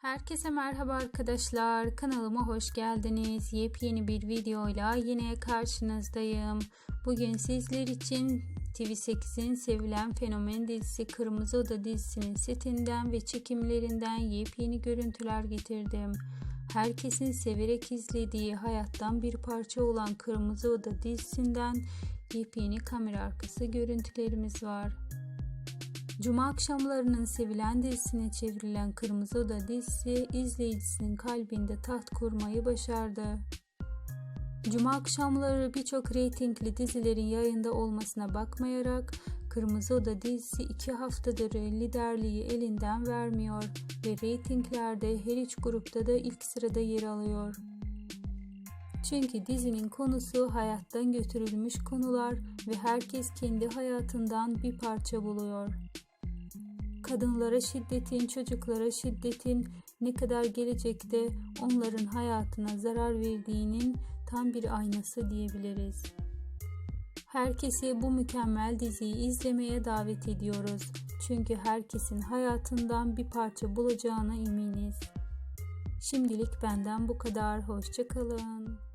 Herkese merhaba arkadaşlar. Kanalıma hoş geldiniz. Yepyeni bir videoyla yine karşınızdayım. Bugün sizler için TV8'in sevilen fenomen dizisi Kırmızı Oda dizisinin setinden ve çekimlerinden yepyeni görüntüler getirdim. Herkesin severek izlediği hayattan bir parça olan Kırmızı Oda dizisinden yepyeni kamera arkası görüntülerimiz var. Cuma akşamlarının sevilen dizisine çevrilen Kırmızı Oda dizisi izleyicisinin kalbinde taht kurmayı başardı. Cuma akşamları birçok reytingli dizilerin yayında olmasına bakmayarak Kırmızı Oda dizisi iki haftadır liderliği elinden vermiyor ve reytinglerde her üç grupta da ilk sırada yer alıyor. Çünkü dizinin konusu hayattan götürülmüş konular ve herkes kendi hayatından bir parça buluyor kadınlara şiddetin, çocuklara şiddetin ne kadar gelecekte onların hayatına zarar verdiğinin tam bir aynası diyebiliriz. Herkesi bu mükemmel diziyi izlemeye davet ediyoruz. Çünkü herkesin hayatından bir parça bulacağına eminiz. Şimdilik benden bu kadar. Hoşçakalın.